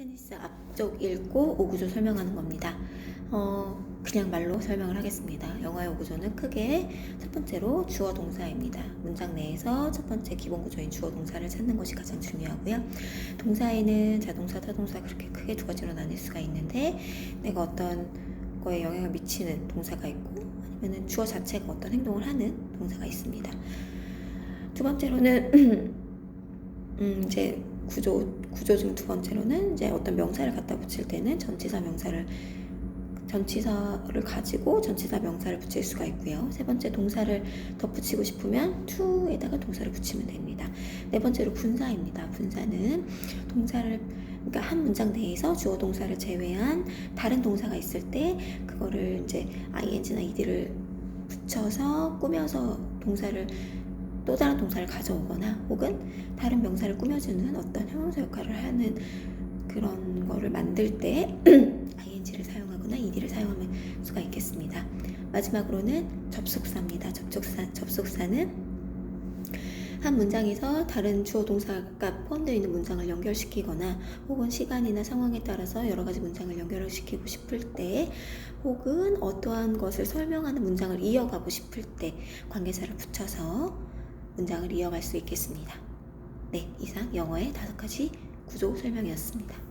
테니스 앞쪽 읽고 오구조 설명하는 겁니다. 어, 그냥 말로 설명을 하겠습니다. 영어의 오구조는 크게 첫 번째로 주어 동사입니다. 문장 내에서 첫 번째 기본 구조인 주어 동사를 찾는 것이 가장 중요하고요. 동사에는 자동사, 타동사 그렇게 크게 두 가지로 나눌 수가 있는데 내가 어떤 거에 영향을 미치는 동사가 있고 아니면 주어 자체가 어떤 행동을 하는 동사가 있습니다. 두 번째로는 음, 이제 구조 구조 중 두 번째로는 이제 어떤 명사를 갖다 붙일 때는 전치사 명사를 전치사를 가지고 전치사 명사를 붙일 수가 있고요. 세 번째 동사를 덧붙이고 싶으면 to에다가 동사를 붙이면 됩니다. 네 번째로 분사입니다. 분사는 동사를 그러니까 한 문장 내에서 주어 동사를 제외한 다른 동사가 있을 때 그거를 이제 ing나 ed를 붙여서 꾸며서 동사를 또 다른 동사를 가져오거나 혹은 다른 명사를 꾸며주는 어떤 형용사 역할을 하는 그런 거를 만들 때 ing를 사용하거나 ed를 사용할 수가 있겠습니다. 마지막으로는 접속사입니다. 접속사, 접속사는 한 문장에서 다른 주어 동사가 포함되어 있는 문장을 연결시키거나 혹은 시간이나 상황에 따라서 여러 가지 문장을 연결시키고 싶을 때 혹은 어떠한 것을 설명하는 문장을 이어가고 싶을 때 관계사를 붙여서 문장을 이어갈 수 있겠습니다. 네, 이상 영어의 다섯 가지 구조 설명이었습니다.